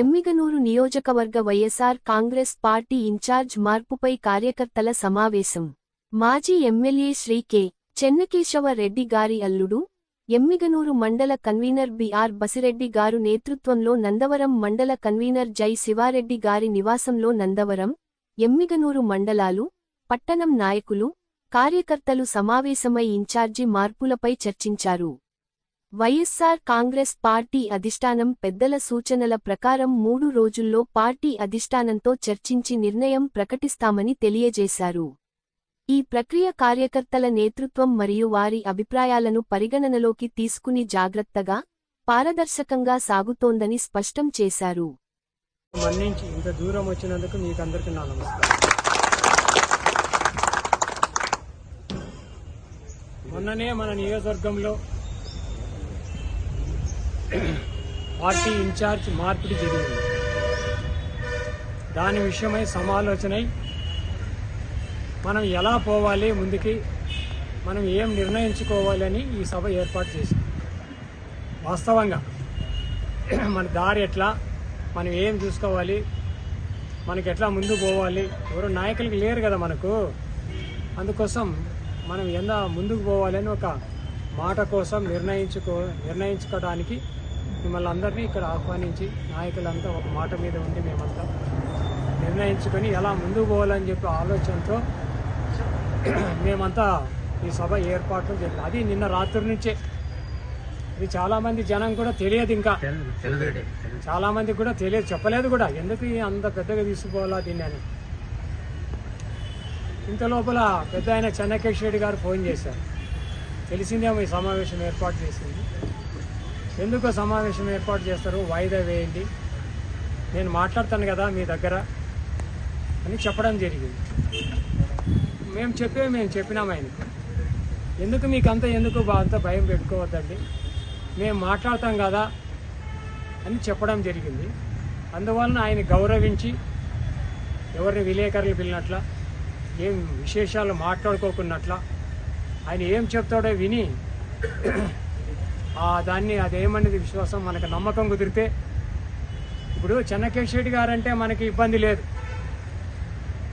ఎమ్మిగనూరు నియోజకవర్గ YSR Congress party incharge మార్పుపై కార్యకర్తల సమావేశం. మాజీ ఎమ్మెల్యే శ్రీ కె. చెన్నకేశవ రెడ్డి గారి అల్లుడు ఎమ్మిగనూరు మండల కన్వీనర్ బిఆర్ బసిరెడ్డి గారు నేతృత్వంలో నందవరం మండల కన్వీనర్ జై శివారెడ్డి గారి నివాసంలో నందవరం ఎమ్మిగనూరు మండలాలు పట్టణం నాయకులు కార్యకర్తలు సమావేశమై ఇన్ఛార్జి మార్పులపై చర్చించారు. వైఎస్సార్ కాంగ్రెస్ పార్టీ అధిష్టానం పెద్దల సూచనల ప్రకారం మూడు రోజుల్లో పార్టీ అధిష్టానంతో చర్చించి నిర్ణయం ప్రకటిస్తామని తెలియజేశారు. ఈ ప్రక్రియ కార్యకర్తల నేతృత్వం మరియు వారి అభిప్రాయాలను పరిగణనలోకి తీసుకుని జాగ్రత్తగా పారదర్శకంగా సాగుతోందని స్పష్టం చేశారు. మన్నించి ఇంత దూరం వచ్చినందుకు మీకు అందరికీ నా నమస్కారం. మొన్ననే మన నియోజకవర్గంలో పార్టీ ఇన్ఛార్జ్ మార్పిడి జరిగింది. దాని విషయమై సమాలోచనై మనం ఎలా పోవాలి ముందుకి మనం ఏం నిర్ణయించుకోవాలని ఈ సభ ఏర్పాటు చేసింది. వాస్తవంగా మన దారి ఎట్లా మనం ఏం చూసుకోవాలి మనకి ఎట్లా ముందు పోవాలి ఎవరు నాయకులకి లేరు కదా మనకు. అందుకోసం మనం ఎంత ముందుకు పోవాలని ఒక మాట కోసం నిర్ణయించుకో నిర్ణయించుకోవడానికి మిమ్మల్ని అందరినీ ఇక్కడ ఆహ్వానించి నాయకులంతా ఒక మాట మీద ఉండి మేమంతా నిర్ణయించుకొని ఎలా ముందుకు పోవాలని చెప్పి ఆలోచనతో మేమంతా ఈ సభ ఏర్పాట్లు జరిగింది అది నిన్న రాత్రి నుంచే. ఇది చాలా మంది జనం కూడా తెలియదు ఇంకా. చాలా మందికి కూడా తెలియదు చెప్పలేదు కూడా. ఎందుకు అంత పెద్దగా తీసుకోవాలా దీన్ని అని. ఇంత లోపల పెద్ద ఆయన చెన్నకేశ్ రెడ్డి గారు ఫోన్ చేశారు. తెలిసిందేమో ఈ సమావేశం ఏర్పాటు చేసింది. ఎందుకు సమావేశం ఏర్పాటు చేస్తారు? వాయిదా వేయండి. నేను మాట్లాడతాను కదా మీ దగ్గర అని చెప్పడం జరిగింది. మేము చెప్పే మేము చెప్పినాం ఆయనకు. ఎందుకు మీకు అంత ఎందుకు బా- అంత భయం పెట్టుకోవద్దండి? మేము మాట్లాడతాం కదా అని చెప్పడం జరిగింది. అందువలన ఆయన గౌరవించి ఎవరిని విలేకరులు పిలినట్ల ఏం విశేషాలు మాట్లాడుకోకున్నట్ల ఆయన ఏం చెప్తాడో విని ఆ దాన్ని అదేమనేది విశ్వాసం మనకు నమ్మకం కుదిరితే ఇప్పుడు చెన్నకేశ్ రెడ్డి గారంటే మనకి ఇబ్బంది లేదు.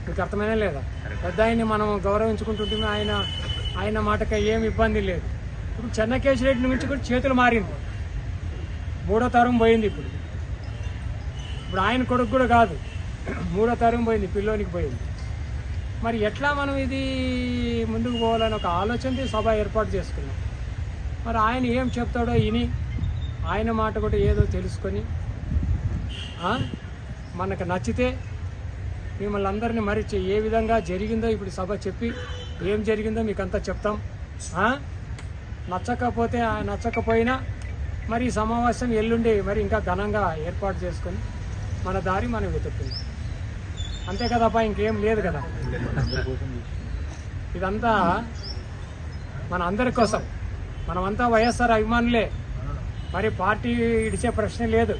మీకు అర్థమైనా లేదా? పెద్ద ఆయన్ని మనం గౌరవించుకుంటుంటే ఆయన ఆయన మాటకి ఏం ఇబ్బంది లేదు. ఇప్పుడు చెన్నకేశ్ రెడ్డి నుంచి కూడా చేతులు మారింది. మూడో తరం పోయింది ఇప్పుడు. ఇప్పుడు ఆయన కొడుకు కూడా కాదు. మూడో తరం పోయింది పిల్లోనికి పోయింది. మరి ఎట్లా మనం ఇది ముందుకు పోవాలని ఒక ఆలోచనతో సభ ఏర్పాటు చేసుకున్నాం. మరి ఆయన ఏం చెప్తాడో విని ఆయన మాట కూడా ఏదో తెలుసుకొని మనకు నచ్చితే మిమ్మల్ని అందరినీ మరిచి ఏ విధంగా జరిగిందో ఇప్పుడు సభ చెప్పి ఏం జరిగిందో మీకు అంతా చెప్తాం నచ్చకపోతే నచ్చకపోయినా మరి ఈ సమావేశం ఎల్లుండి మరి ఇంకా ఘనంగా ఏర్పాటు చేసుకొని మన దారి మనం వెతుక్కుందాం. అంతే కదప్పా ఇంకేం లేదు కదా. ఇదంతా మన అందరి కోసం. మనమంతా వైఎస్ఆర్ అభిమానులే. మరి పార్టీ ఇడిచే ప్రశ్న లేదు.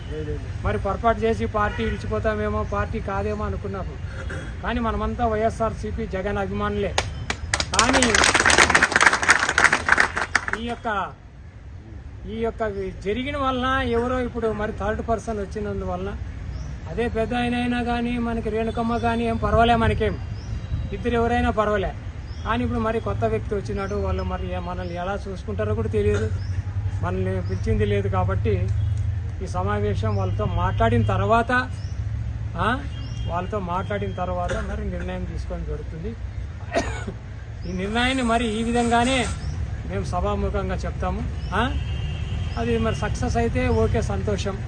మరి పొరపాటు చేసి పార్టీ ఇడిచిపోతామేమో పార్టీ కాదేమో అనుకున్నాము. కానీ మనమంతా వైఎస్ఆర్ సిపి జగన్ అభిమానులే. కానీ ఈ యొక్క ఈ యొక్క జరిగిన వలన ఎవరో ఇప్పుడు మరి థర్డ్ పర్సన్ వచ్చినందువలన అదే పెద్ద ఆయన అయినా కానీ మనకి రేణుకమ్మ కానీ ఏం పర్వాలే మనకేం. ఇద్దరు ఎవరైనా పర్వాలే. కానీ ఇప్పుడు మరి కొత్త వ్యక్తి వచ్చినాడు వాళ్ళు మరి ఏ- మనల్ని ఎలా చూసుకుంటారో కూడా తెలియదు. మనల్ని పిలిచింది లేదు కాబట్టి ఈ సమావేశం వాళ్ళతో మాట్లాడిన తర్వాత వాళ్ళతో మాట్లాడిన తర్వాత మరి నిర్ణయం తీసుకొని జరుగుతుంది. ఈ నిర్ణయాన్ని మరి ఈ విధంగానే మేము సభాముఖంగా చెప్తాము. అది మరి సక్సెస్ అయితే ఓకే సంతోషం.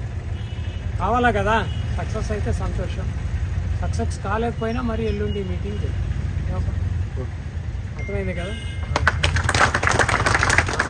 కావాలా కదా? సక్సెస్ అయితే సంతోషం. సక్సెస్ కాలేకపోయినా మరి ఎల్లుండి మీటింగ్? అర్థమైంది కదా?